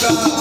God.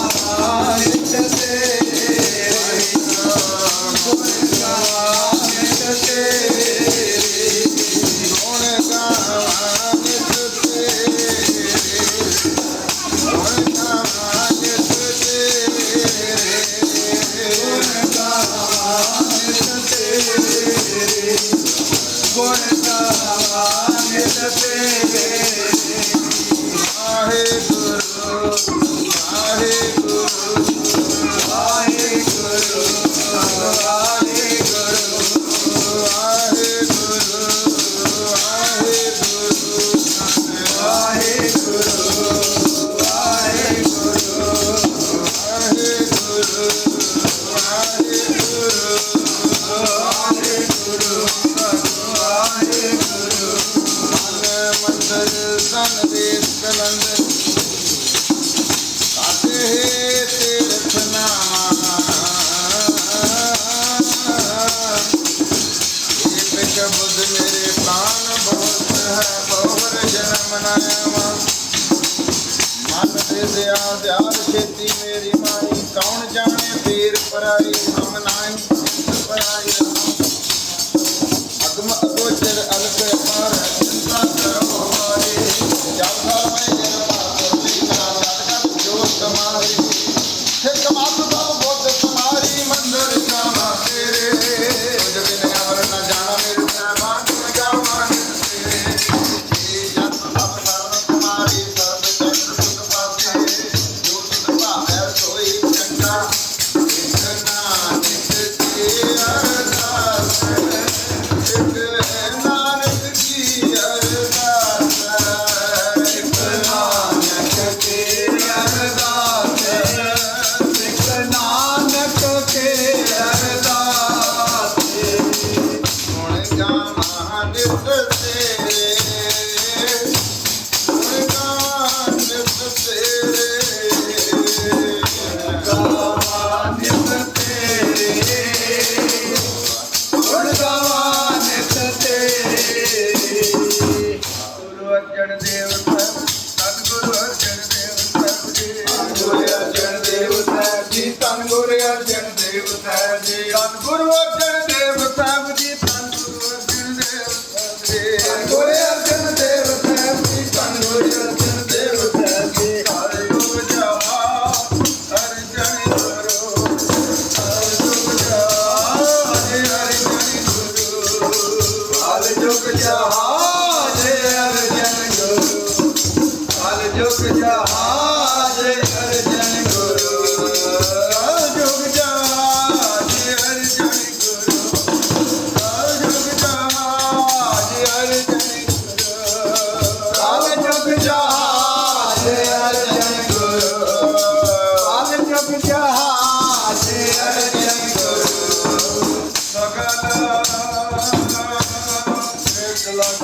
ਤੁਰਿਆ ਧਿਆਨ ਛੇਤੀ ਮੇਰੀ ਮਾਈ। ਕੌਣ ਜਾਣੇ ਵੀਰ ਪਰਾਈ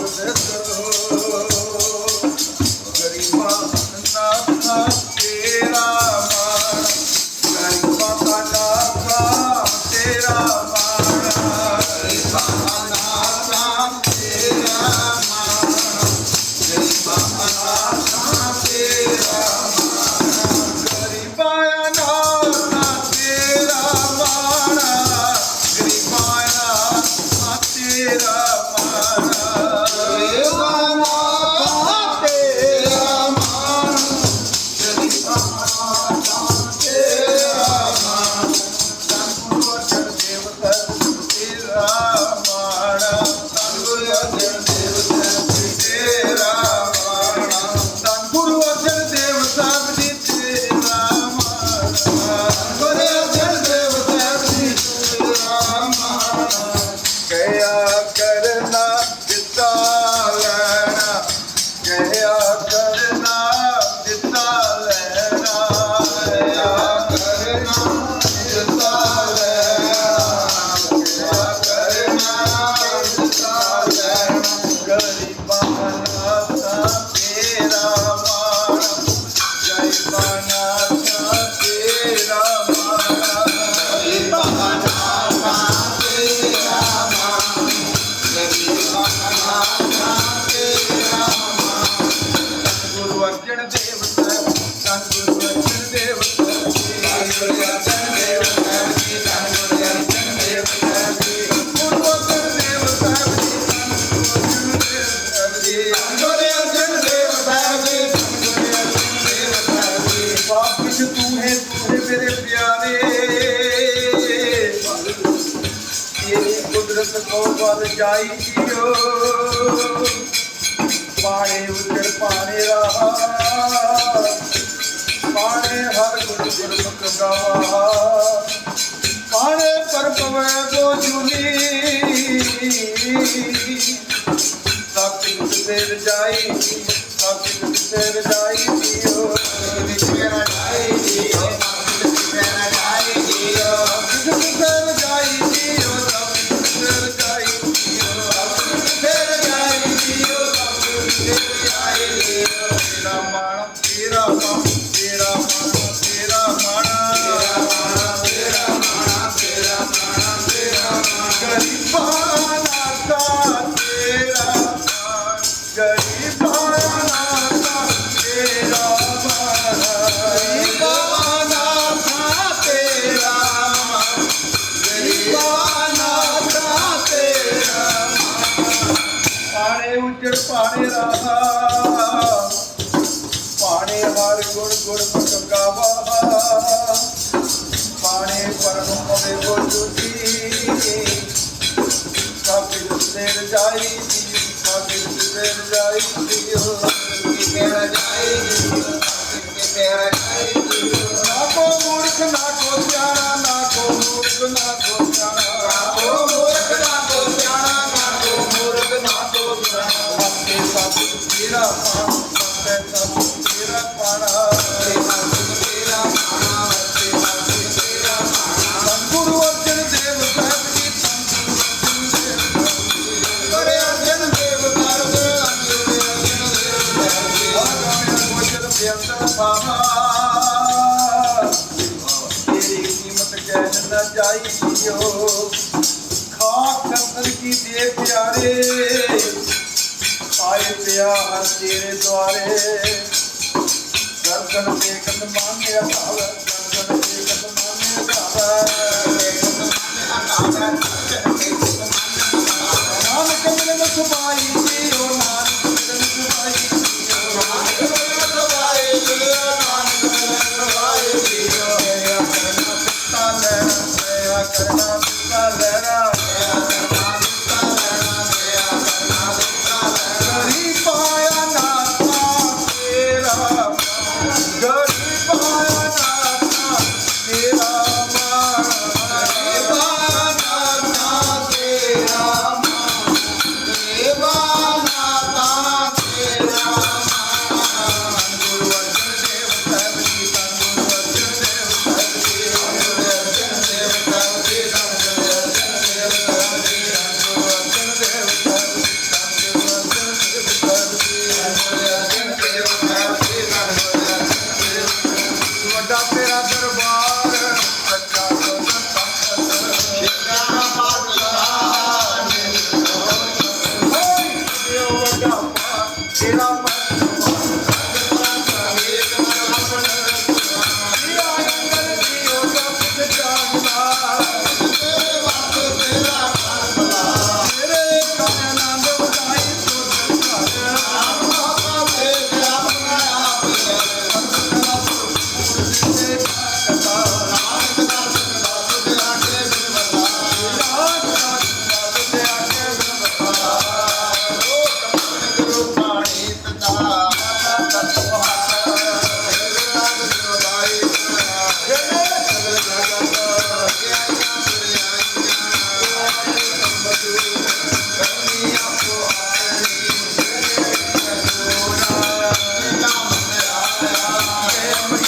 Santo. ਕੁਦਰਤ ਜਾਈ ਜੀਓ ਪਾਣੇ ਉਜੜ ਪਾਣੇ ਰਹਾ। ਪਾਣੇ ਹਰ ਗੁਰ ਗੁਰਮੁਖ ਗਾਵਾ। ਪਾਣੇ ਪਰ ਪਵੈ ਗੋ ਜੁਨੀ ਪਾਣੇ ਰਹਾ ਪਾਣੇ ਹਰ ਗੁਣ ਗੁਣ ਮੁਖ ਗਾਵਾ ਪਾਣੇ ਪਰਮ ਪਵੇ ਬੋਝੀ ਕਾਬਿਲ ਸਿਰ ਜਾਈ ਕਾਬਿਲ ਸਿਰ ਜਾਈ ਜੀਓ ਤੇਰਾ ਜਾਈ ਜੀਓ ਤੇਰਾ ਜਾਈ ਜੀਓ ਨਾ ਕੋ ਮੂਰਖ ਨਾ ਕੋ ਸਿਆਣਾ ਨਾ ਕੋ ਮੂਰਖ ਨਾ ਕੋ ਸੱਤੇ ਸੱਤ ਤੇਰਾ ਪਾਣ ਸੱਤੇ ਸੱਤ ਤੇਰਾ ਪਾਣਾ ਤੇਰਾ ਮਾਣਾ ਤੇਰਾ ਮਾਣਾ ਗੁਰੂ ਅਰਜਨ ਦੇਵ ਸਾਹਿਬ ਜੀ ਕਰੇ ਅਰਜਨ ਦੇਵ ਕਰਮ ਅਰਜਨ ਦੇਵ ਆਗਾਮੀ ਗੋਚਰ ਬਿਆੰਤਰ ਬਾਬਾ ਤੇਰੀ ਕੀਮਤ ਕਹਿ ਨਾ ਜਾਈਓ ਆਏ ਪਿਆਰ ਤੇਰੇ ਦੁਆਰੇ। ਗਰਦਨ ਤੇ ਮਾਨਿਆ ਭਾਵ ਗਰਦਨ ਤੇ ਮਾਨਿਆ ਭਾਵ ਨਾਨਕ ਮਿਲਨ ਸੁਭਾਈ Yeah.